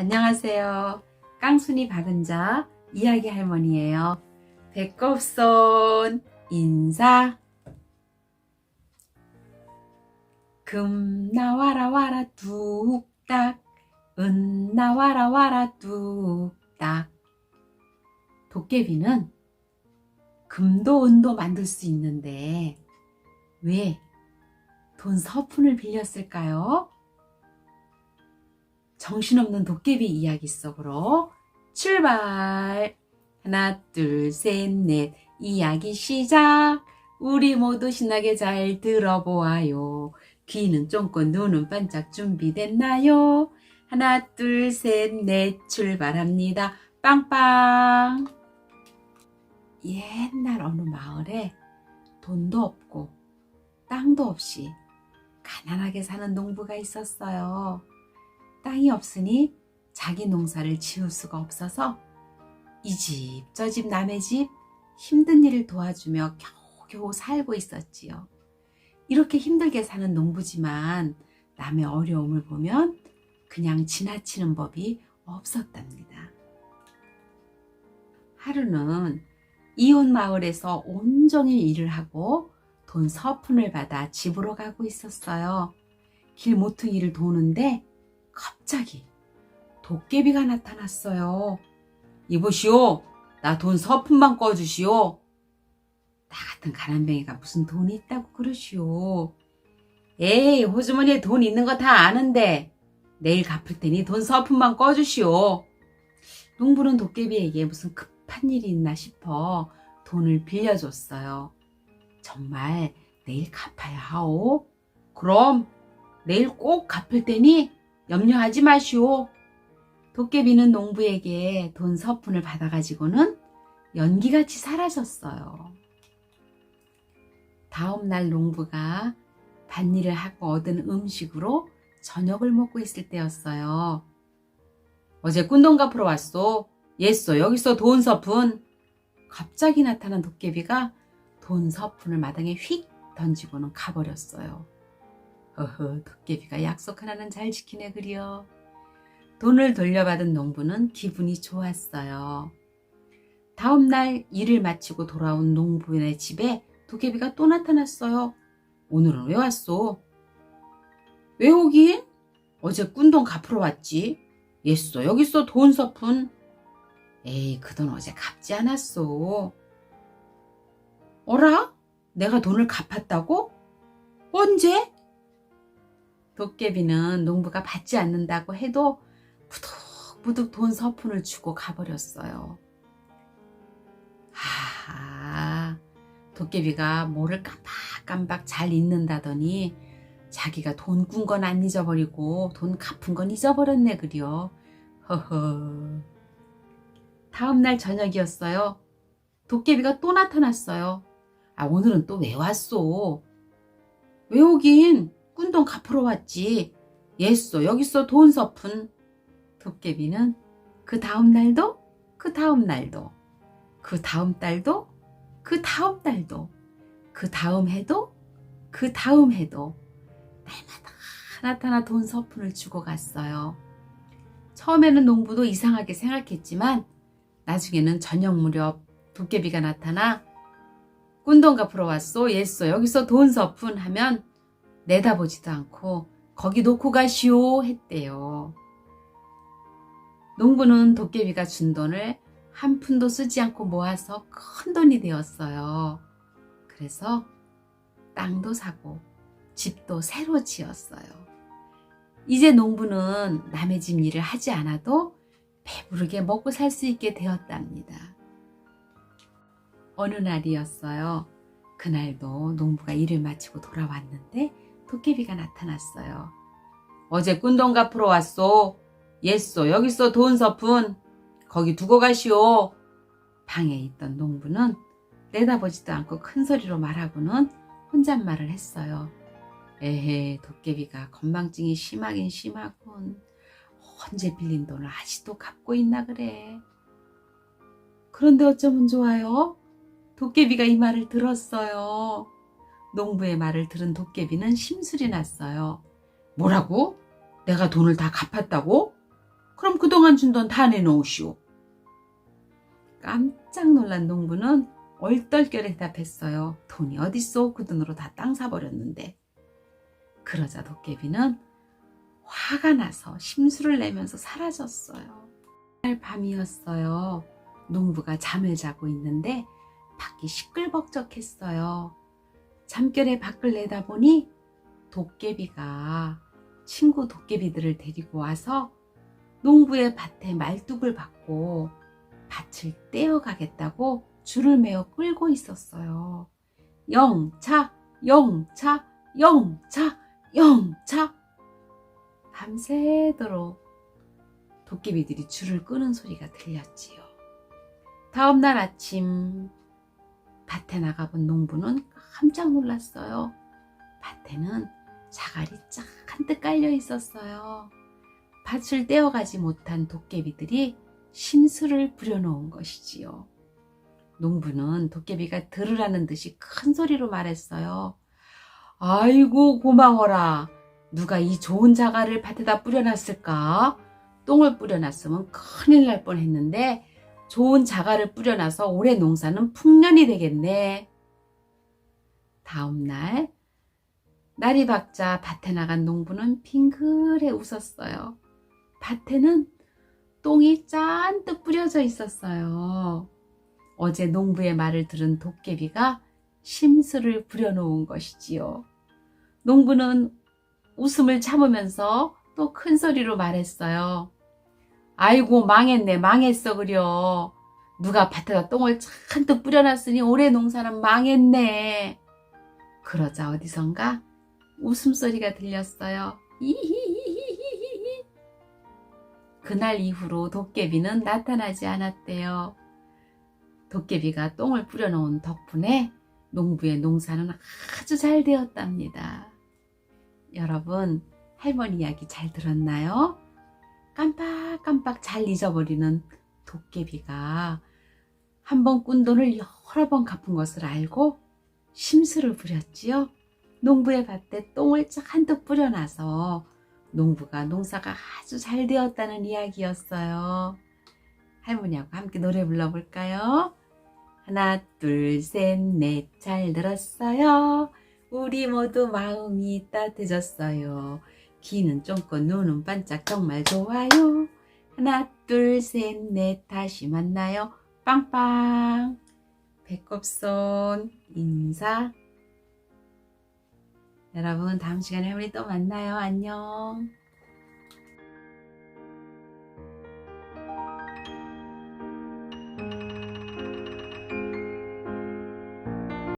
안녕하세요. 깡순이 박은자 이야기 할머니예요. 배꼽 손 인사. 금 나와라 와라 뚝딱 은 나와라 와라 뚝딱 도깨비는 금도 은도 만들 수 있는데 왜 돈 서푼을 빌렸을까요? 정신없는 도깨비 이야기 속으로 출발! 하나, 둘, 셋, 넷. 이야기 시작! 우리 모두 신나게 잘 들어보아요. 귀는 쫑긋, 눈은 반짝 준비됐나요? 하나, 둘, 셋, 넷. 출발합니다. 빵빵! 옛날 어느 마을에 돈도 없고 땅도 없이 가난하게 사는 농부가 있었어요. 땅이 없으니 자기 농사를 지을 수가 없어서 이 집, 저 집, 남의 집 힘든 일을 도와주며 겨우겨우 살고 있었지요. 이렇게 힘들게 사는 농부지만 남의 어려움을 보면 그냥 지나치는 법이 없었답니다. 하루는 이웃 마을에서 온종일 일을 하고 돈 서푼을 받아 집으로 가고 있었어요. 길 모퉁이를 도는데 갑자기 도깨비가 나타났어요. 이보시오, 나 돈 서푼만 꺼주시오. 나 같은 가난뱅이가 무슨 돈이 있다고 그러시오. 에이, 호주머니에 돈 있는 거 다 아는데 내일 갚을 테니 돈 서푼만 꺼주시오. 농부는 도깨비에게 무슨 급한 일이 있나 싶어 돈을 빌려줬어요. 정말 내일 갚아야 하오? 그럼 내일 꼭 갚을 테니 염려하지 마시오. 도깨비는 농부에게 돈 서푼을 받아가지고는 연기같이 사라졌어요. 다음 날 농부가 밭일을 하고 얻은 음식으로 저녁을 먹고 있을 때였어요. 어제 꾼돈 갚으러 왔소. 예쏘 여기서 돈 서푼. 갑자기 나타난 도깨비가 돈 서푼을 마당에 휙 던지고는 가버렸어요. 어허, 도깨비가 약속 하나는 잘 지키네 그려. 돈을 돌려받은 농부는 기분이 좋았어요. 다음 날 일을 마치고 돌아온 농부의 집에 도깨비가 또 나타났어요. 오늘은 왜 왔소? 왜 오긴? 어제 꾼돈 갚으러 왔지. 예쏘 여기 있어 돈 서푼. 에이 그 돈 어제 갚지 않았소. 어라? 내가 돈을 갚았다고? 언제? 도깨비는 농부가 받지 않는다고 해도 부득부득 돈 서푼을 주고 가버렸어요. 하, 도깨비가 뭐를 깜박깜박 잘 잊는다더니 자기가 돈 꾼 건 안 잊어버리고 돈 갚은 건 잊어버렸네 그려. 허허. 다음 날 저녁이었어요. 도깨비가 또 나타났어요. 아 오늘은 또 왜 왔소? 왜 오긴? 꾼돈 갚으러 왔지. 예쏘 여기 있어 돈 서푼. 도깨비는 그 다음 날도 그 다음 날도 그 다음 달도 그 다음 달도 그 다음 해도 그 다음 해도 날마다 나타나 돈 서푼을 주고 갔어요. 처음에는 농부도 이상하게 생각했지만 나중에는 저녁 무렵 도깨비가 나타나 꾼돈 갚으러 왔소 예쏘 여기서 돈 서푼 하면 내다보지도 않고 거기 놓고 가시오 했대요. 농부는 도깨비가 준 돈을 한 푼도 쓰지 않고 모아서 큰 돈이 되었어요. 그래서 땅도 사고 집도 새로 지었어요. 이제 농부는 남의 집 일을 하지 않아도 배부르게 먹고 살 수 있게 되었답니다. 어느 날이었어요. 그날도 농부가 일을 마치고 돌아왔는데 도깨비가 나타났어요. 어제 꾼돈 갚으러 왔소. 예쏘 여기 있어 돈 서푼. 거기 두고 가시오. 방에 있던 농부는 내다보지도 않고 큰 소리로 말하고는 혼잣말을 했어요. 에헤 도깨비가 건망증이 심하긴 심하군. 언제 빌린 돈을 아직도 갚고 있나 그래. 그런데 어쩌면 좋아요? 도깨비가 이 말을 들었어요. 농부의 말을 들은 도깨비는 심술이 났어요. 뭐라고? 내가 돈을 다 갚았다고? 그럼 그동안 준 돈 다 내놓으시오. 깜짝 놀란 농부는 얼떨결에 대답했어요. 돈이 어딨어? 그 돈으로 다 땅 사버렸는데. 그러자 도깨비는 화가 나서 심술을 내면서 사라졌어요. 날 밤이었어요. 농부가 잠을 자고 있는데 밖이 시끌벅적했어요. 잠결에 밖을 내다보니 도깨비가 친구 도깨비들을 데리고 와서 농부의 밭에 말뚝을 받고 밭을 떼어가겠다고 줄을 매어 끌고 있었어요. 영차, 영차, 영차, 영차. 밤새도록 도깨비들이 줄을 끄는 소리가 들렸지요. 다음 날 아침 밭에 나가본 농부는 깜짝 놀랐어요. 밭에는 자갈이 쫙 한뜩 깔려 있었어요. 밭을 떼어가지 못한 도깨비들이 심술을 부려놓은 것이지요. 농부는 도깨비가 들으라는 듯이 큰 소리로 말했어요. 아이고 고마워라. 누가 이 좋은 자갈을 밭에다 뿌려놨을까? 똥을 뿌려놨으면 큰일 날 뻔했는데 좋은 자갈을 뿌려놔서 올해 농사는 풍년이 되겠네. 다음 날 날이 밝자 밭에 나간 농부는 빙글에 웃었어요. 밭에는 똥이 잔뜩 뿌려져 있었어요. 어제 농부의 말을 들은 도깨비가 심술을 부려놓은 것이지요. 농부는 웃음을 참으면서 또 큰 소리로 말했어요. 아이고 망했네 망했어 그려. 누가 밭에다 똥을 잔뜩 뿌려놨으니 올해 농사는 망했네. 그러자 어디선가 웃음소리가 들렸어요. 이히히히히히. 그날 이후로 도깨비는 나타나지 않았대요. 도깨비가 똥을 뿌려놓은 덕분에 농부의 농사는 아주 잘 되었답니다. 여러분, 할머니 이야기 잘 들었나요? 깜빡깜빡 잘 잊어버리는 도깨비가 한 번 꾼 돈을 여러 번 갚은 것을 알고 심술을 부렸지요. 농부의 밭에 똥을 한뜩 뿌려놔서 농부가 농사가 아주 잘 되었다는 이야기였어요. 할머니하고 함께 노래 불러볼까요? 하나, 둘, 셋, 넷, 잘 들었어요. 우리 모두 마음이 따뜻해졌어요. 귀는 쫑긋, 눈은 반짝 정말 좋아요. 하나, 둘, 셋, 넷, 다시 만나요. 빵빵. 배꼽손 인사. 여러분, 다음 시간에 할머니 또 만나요. 안녕.